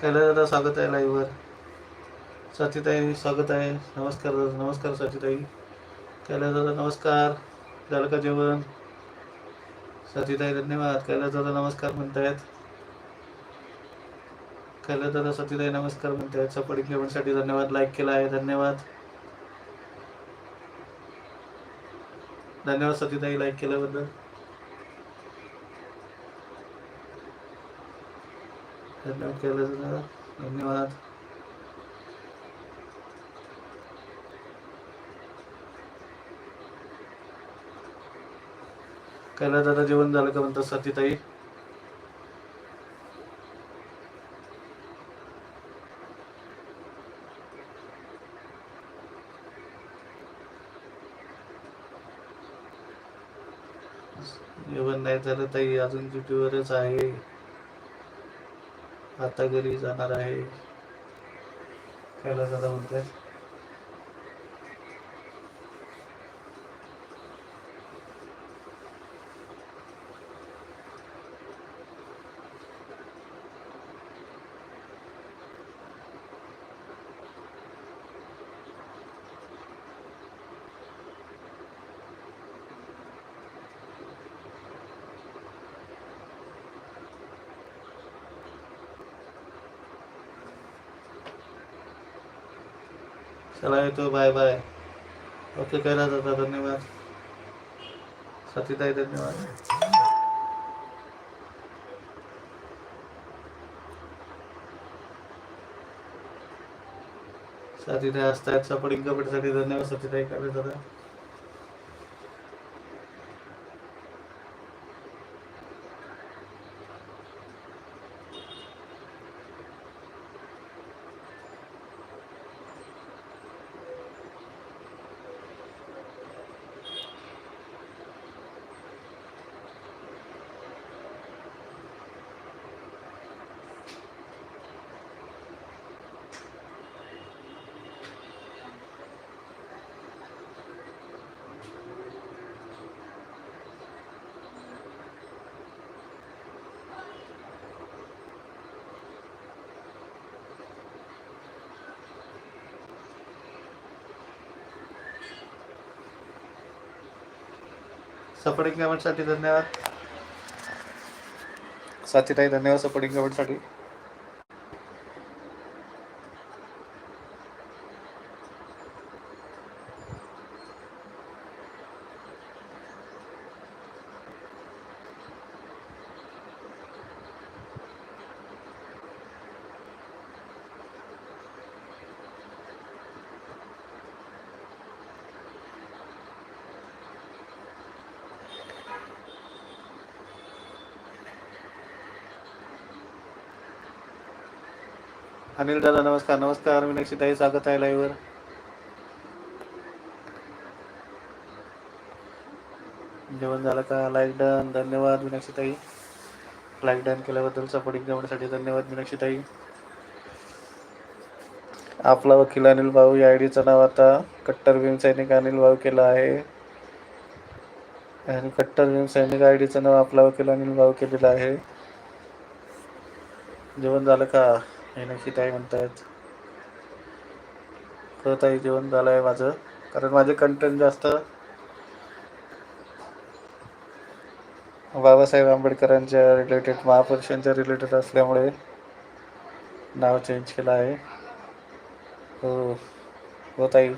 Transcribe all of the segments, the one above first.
कैलास दादा स्वागत आहे लाईव्हवर. साथीताई स्वागत आहे. नमस्कार दादा नमस्कार साथीताई कैलास दादा नमस्कार. झालं का जेवण? साथीताई धन्यवाद. कैलास दादा नमस्कार म्हणतायत. कैलास दादा सतीताई नमस्कार म्हणतायत. सपोर्ट इम्प्लिमेंटसाठी धन्यवाद. लाईक केला आहे. धन्यवाद. धन्यवाद सतीताई लाईक केल्याबद्दल. धन्यवाद केलं दादा धन्यवाद. कैलास दादा जेवण झालं का म्हणतात सतीताई? जेवण नाही झालं ताई. अजून ड्युटीवरच आहे. आता घरी जाणार आहे. त्याला दादा म्हणतात चला येतो बाय बाय ओके कैलास दादा धन्यवाद. सतीताई धन्यवाद. सतीताई असतायत सपोर्टिंग कमेंटसाठी धन्यवाद सतीताई कैलास दादा. सपोर्टिंग कमेंटसाठी धन्यवाद. साथीताई धन्यवाद सपोर्टिंग कमेंटसाठी अनिल दादा नमस्कार नमस्कार. मीनाक्षीताई स्वागत आहे लाईव्हवर जेवण झालं का? लाईक डन धन्यवाद मीनाक्षीताई लाईक डन केल्याबद्दल सपोर्टिंग कमेंटसाठी धन्यवाद मीनाक्षीताई आपला वकील अनिल भाऊ या आयडीचं नाव आता कट्टर भीम सैनिक अनिल भाऊ केलं आहे. आणि कट्टर भीम सैनिक आयडीचं नाव आपला वकील अनिल भाऊ केलेलं आहे. जेवण झालं का? मीनाक्षीताई म्हणतायत. हो ताई जेवण झालं आहे माझं. कारण माझे कंटेंट जास्त बाबासाहेब आंबेडकरांच्या रिलेटेड महापुरुषांच्या रिलेटेड असल्यामुळे नाव चेंज केलं आहे. हो हो ताई.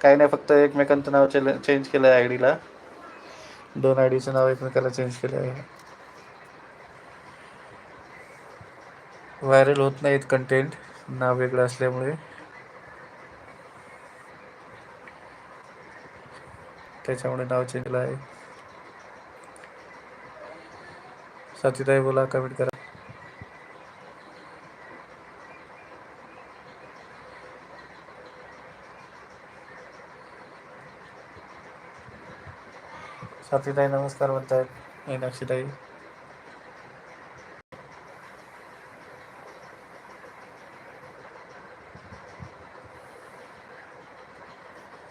काही नाही फक्त एकमेकांचं नाव चेंज केलं आहे आय डीला दोन आय डीचं नाव एकमेकाला चेंज केले आहे. व्हायरल होत नाहीत कंटेंट नाव वेगळं असल्यामुळे. त्याच्यामुळे नाव चेंज केलं आहे. साथीदाई बोला कमेंट करा. साथीताई नमस्कार म्हणतायत मीनाक्षीताई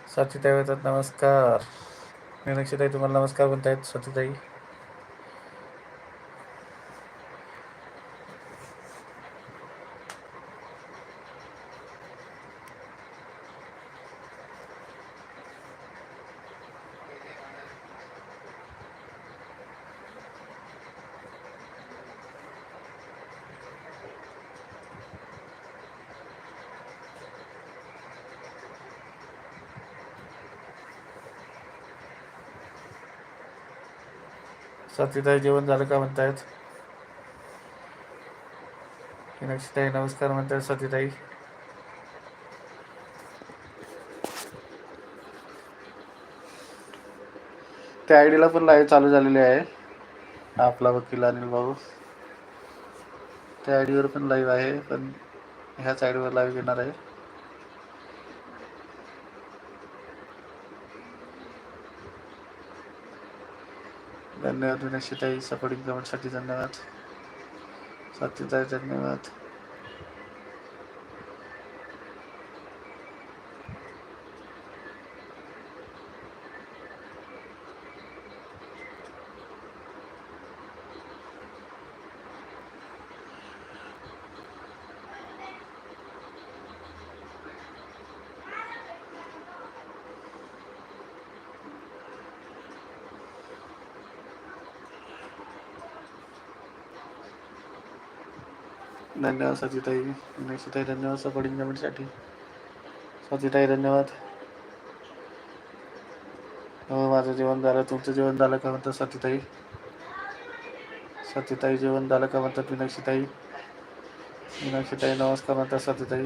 साथीताई म्हणतात नमस्कार. मीनाक्षीताई तुम्हाला नमस्कार म्हणतायत सतीताई सतीताई जेवण झालं का म्हणतायत? मीनाक्षीताई नमस्कार म्हणतायत सतीताई त्या आय डीला पण लाईव्ह चालू झालेली आहे. आपला वकील अनिल भाऊ. त्या आय डीवर पण लाईव्ह आहे पण ह्याच आय डीवर लाईव्ह येणार आहे. धन्यवाद विनाशिताई सपोर्टिंग कमेंटसाठी धन्यवाद. सत्यताई धन्यवाद. धन्यवाद सतीताई मीनाक्षीताई धन्यवाद सपोर्टिंग कमेंटसाठी सतीताई धन्यवाद. हो माझं जेवण झालं. तुमचं जेवण झालं का म्हणतात सतीताई सतीताई जेवण झालं का म्हणतात मीनाक्षीताई? मीनाक्षीताई नमस्कार म्हणतात सतीताई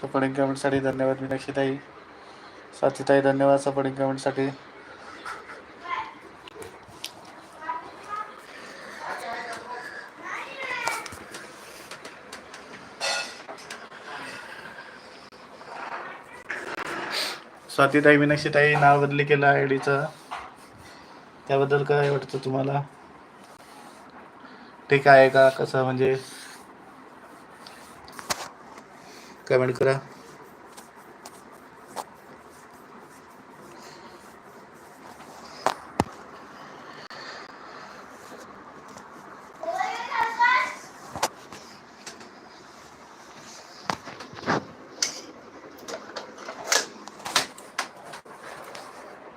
सपोर्टिंग कमेंटसाठी धन्यवाद मीनाक्षीताई. साथीताई धन्यवाद सपोर्टिंग कमेंटसाठी स्वातीताई मीनाक्षीताई नाव बदली केलं आय डीचं त्याबद्दल काय वाटतं तुम्हाला? ठीक आहे का? कसं म्हणजे? कमेंट करा.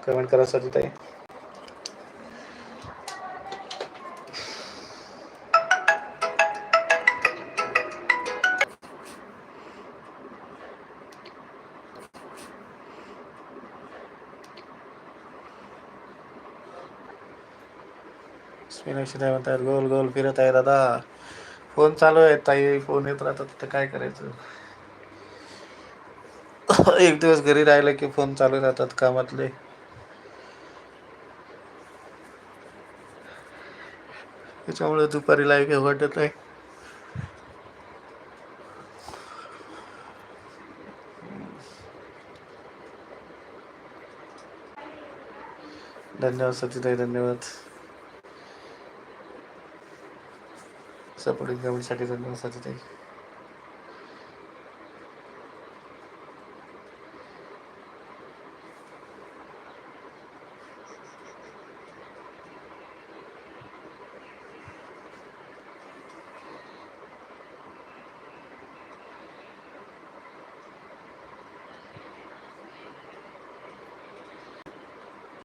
कमेंट करा सजिताई मीनाक्षी ताई म्हणतात गोल गोल फिरत आहे दादा. फोन चालू आहे ताई फोन येत राहतात तर काय करायचं? एक दिवस घरी राहिलं की फोन चालू राहतात कामातले. त्याच्यामुळे दुपारी लाईव्ह घेऊ वाटत नाही. धन्यवाद सतीताई धन्यवाद. सपोर्टिंग कमेंटसाठी धन्यवाद सतीताई